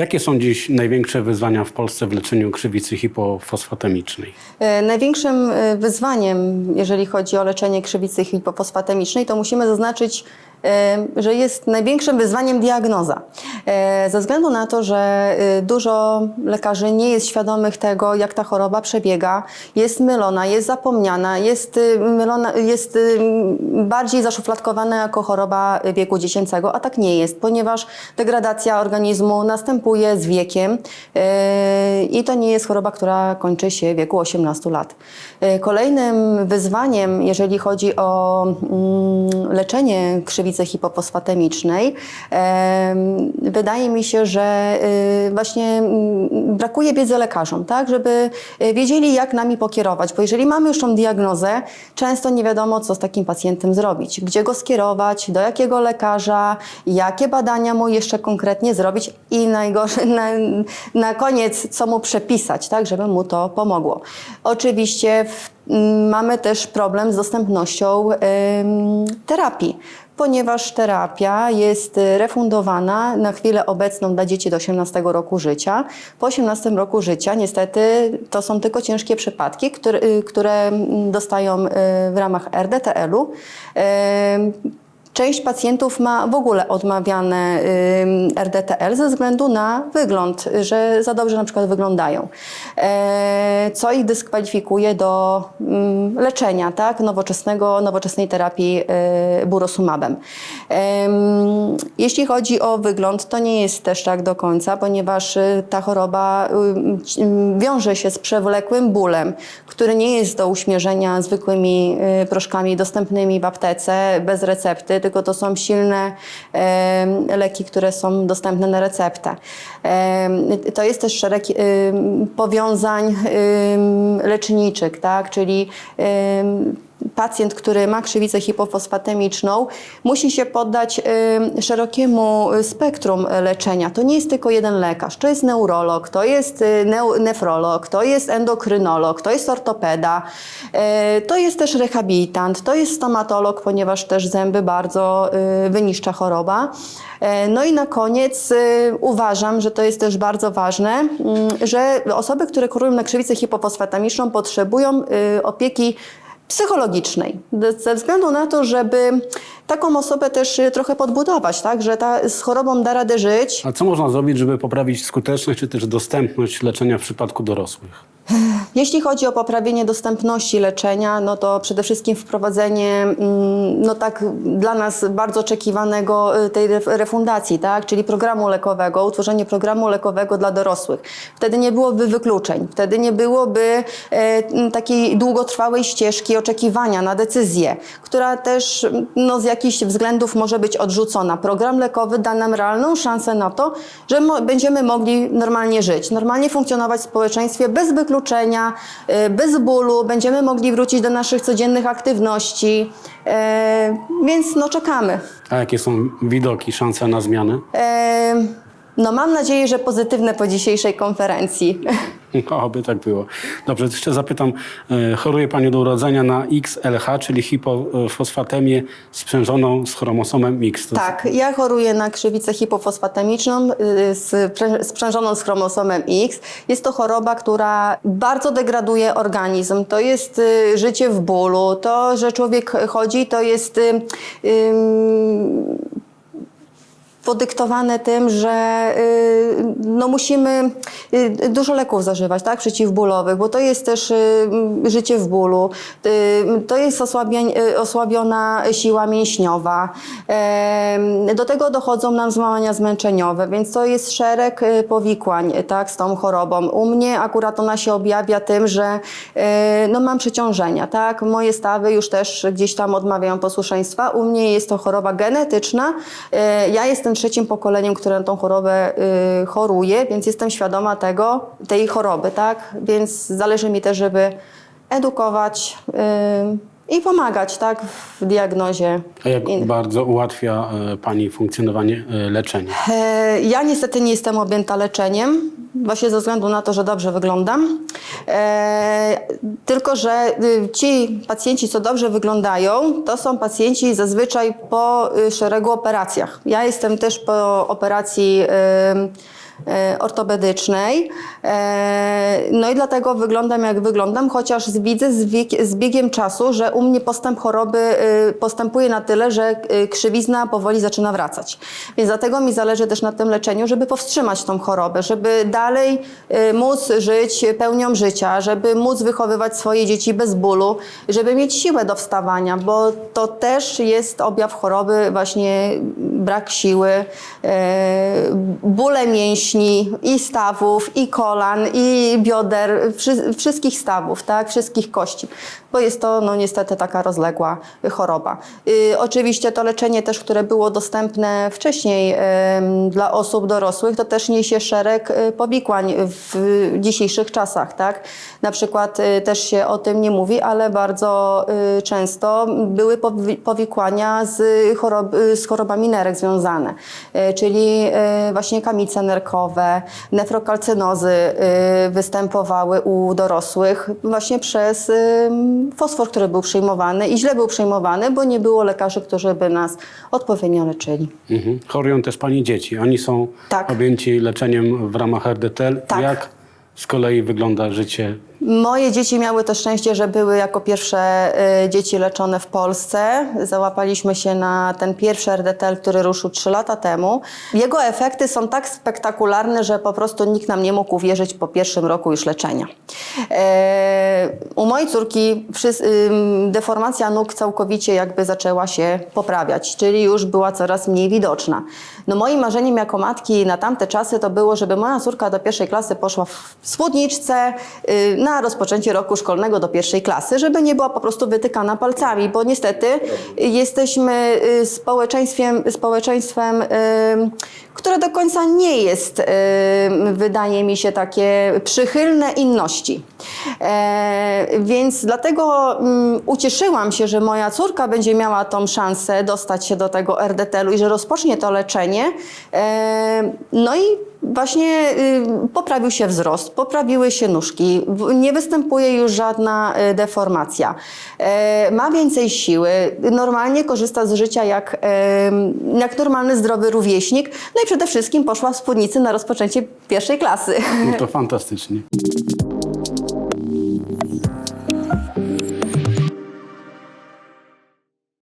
Jakie są dziś największe wyzwania w Polsce w leczeniu krzywicy hipofosfatemicznej? E, Największym e, wyzwaniem, jeżeli chodzi o leczenie krzywicy hipofosfatemicznej, to musimy zaznaczyć, że jest największym wyzwaniem diagnoza. E, Ze względu na to, że e, dużo lekarzy nie jest świadomych tego, jak ta choroba przebiega, jest mylona, jest zapomniana, jest, mylona, jest bardziej zaszufladkowana jako choroba wieku dziecięcego, a tak nie jest, ponieważ degradacja organizmu następuje z wiekiem i to nie jest choroba, która kończy się w wieku 18 lat. Kolejnym wyzwaniem, jeżeli chodzi o mm, leczenie krzywicy hipofosfatemicznej, em, wydaje mi się, że e, właśnie mm, brakuje wiedzy lekarzom, tak, żeby e, wiedzieli, jak nami pokierować, bo jeżeli mamy już tą diagnozę, często nie wiadomo, co z takim pacjentem zrobić, gdzie go skierować, do jakiego lekarza, jakie badania mu jeszcze konkretnie zrobić i najgorsze, na, na koniec, co mu przepisać, tak, żeby mu to pomogło. Oczywiście w, m, mamy też problem z dostępnością ym, terapii ponieważ terapia jest y, refundowana na chwilę obecną dla dzieci do 18 roku życia. Po 18 roku życia niestety to są tylko ciężkie przypadki, które, y, które dostają y, w ramach RDTL-u. Część pacjentów ma w ogóle odmawiane RDTL ze względu na wygląd, że za dobrze na przykład wyglądają, e, co ich dyskwalifikuje do leczenia tak, nowoczesnego, nowoczesnej terapii e, burosumabem. Em, Jeśli chodzi o wygląd, to nie jest też tak do końca, ponieważ y, ta choroba y, y, wiąże się z przewlekłym bólem, który nie jest do uśmierzenia zwykłymi y, proszkami dostępnymi w aptece bez recepty, tylko to są silne leki, które są dostępne na receptę. To jest też szereg powiązań leczniczych, tak? czyli pacjent, który ma krzywicę hipofosfatemiczną, musi się poddać y, szerokiemu spektrum leczenia. To nie jest tylko jeden lekarz. To jest neurolog, to jest y, nefrolog, to jest endokrynolog, to jest ortopeda, y, to jest też rehabilitant, to jest stomatolog, ponieważ też zęby bardzo y, wyniszcza choroba. No i na koniec y, uważam, że to jest też bardzo ważne, mm, że osoby, które chorują na krzywicę hipofosfatemiczną potrzebują y, opieki psychologicznej, ze względu na to, żeby taką osobę też y, trochę podbudować, tak, że ta z chorobą da radę żyć. A co można zrobić, żeby poprawić skuteczność czy też dostępność leczenia w przypadku dorosłych? Jeśli chodzi o poprawienie dostępności leczenia, no to przede wszystkim wprowadzenie mm, no tak dla nas bardzo oczekiwanego y, tej ref- refundacji, tak? czyli programu lekowego, utworzenie programu lekowego dla dorosłych. Wtedy nie byłoby wykluczeń, wtedy nie byłoby e, takiej długotrwałej ścieżki oczekiwania na decyzję, która też m, no, z jakichś względów może być odrzucona. Program lekowy da nam realną szansę na to, że będziemy mogli normalnie żyć, normalnie funkcjonować w społeczeństwie bez wykluczenia, y, bez bólu, będziemy mogli wrócić do naszych codziennych aktywności, e, więc no czekamy. A jakie są widoki, szanse na zmianę? E, No mam nadzieję, że pozytywne po dzisiejszej konferencji. Oby tak było. Dobrze, jeszcze zapytam. e, Choruje Pani do urodzenia na XLH, czyli hipofosfatemię sprzężoną z chromosomem X. Tak, ja choruję na krzywicę hipofosfatemiczną y, sprzężoną z chromosomem X. Jest to choroba, która bardzo degraduje organizm. To jest y, życie w bólu. To, że człowiek chodzi, to jest y, podyktowane tym, że y, no musimy y, dużo leków zażywać, tak, przeciwbólowych, bo to jest też y, życie w bólu, to jest osłabiona siła mięśniowa. Do tego dochodzą nam złamania zmęczeniowe, więc to jest szereg powikłań tak, z tą chorobą. U mnie akurat ona się objawia tym, że no, mam przeciążenia. Tak? Moje stawy już też gdzieś tam odmawiają posłuszeństwa. U mnie jest to choroba genetyczna. Ja jestem trzecim pokoleniem, które na tą chorobę y, choruje, więc jestem świadoma tego, tej choroby. Tak? Więc zależy mi też, żeby edukować y, i pomagać tak, w diagnozie. A jak innych. bardzo ułatwia e, Pani funkcjonowanie e, leczenia? E, Ja niestety nie jestem objęta leczeniem, właśnie ze względu na to, że dobrze wyglądam. E, tylko, że y, ci pacjenci, co dobrze wyglądają, to są pacjenci zazwyczaj po y, szeregu operacjach. Ja jestem też po operacji e, ortopedycznej. E, No i dlatego wyglądam jak wyglądam, chociaż widzę z, biegiem czasu, że u mnie postęp choroby e, postępuje na tyle, że e, krzywizna powoli zaczyna wracać. Więc dlatego mi zależy też na tym leczeniu, żeby powstrzymać tą chorobę, żeby dalej e, móc żyć pełnią życia, żeby móc wychowywać swoje dzieci bez bólu, żeby mieć siłę do wstawania, bo to też jest objaw choroby, właśnie brak siły, e, bóle mięśni i stawów, i kolan, i bioder, wszy, wszystkich stawów, tak, wszystkich kości, bo jest to no, niestety taka rozległa choroba. Y, oczywiście to leczenie też, które było dostępne wcześniej em, dla osób dorosłych, to też niesie szereg y, powikłań w dzisiejszych czasach, tak. Na przykład y, też się o tym nie mówi, ale bardzo y, często były powi- powikłania z, chorob, y, z chorobami nerek związane, y, czyli y, właśnie kamice nerkowe, nefrokalcynozy y, występowały u dorosłych właśnie przez y, fosfor, który był przyjmowany i źle był przyjmowany, bo nie było lekarzy, którzy by nas odpowiednio leczyli. Mhm. Chorują też pani dzieci. Oni są Tak. objęci leczeniem w ramach RDTL. Tak. Jak z kolei wygląda życie? Moje dzieci miały to szczęście, że były jako pierwsze y, dzieci leczone w Polsce. Załapaliśmy się na ten pierwszy RDTL, który ruszył 3 lata temu. Jego efekty są tak spektakularne, że po prostu nikt nam nie mógł uwierzyć po pierwszym roku już leczenia. E, u mojej córki deformacja nóg całkowicie jakby zaczęła się poprawiać, czyli już była coraz mniej widoczna. No moim marzeniem jako matki na tamte czasy to było, żeby moja córka do pierwszej klasy poszła w spódniczce y, na rozpoczęcie roku szkolnego do pierwszej klasy, żeby nie była po prostu wytykana palcami, bo niestety jesteśmy y, społeczeństwem, społeczeństwem y, które do końca nie jest, y, wydaje mi się, takie przychylne inności. E, więc dlatego mm, ucieszyłam się, że moja córka będzie miała tą szansę dostać się do tego RDTL-u i że rozpocznie to leczenie. E, no i właśnie y, poprawił się wzrost, poprawiły się nóżki, nie występuje już żadna y, deformacja. E, ma więcej siły, normalnie korzysta z życia jak, jak normalny, zdrowy rówieśnik. No i przede wszystkim poszła w spódnicy na rozpoczęcie pierwszej klasy. No to fantastycznie.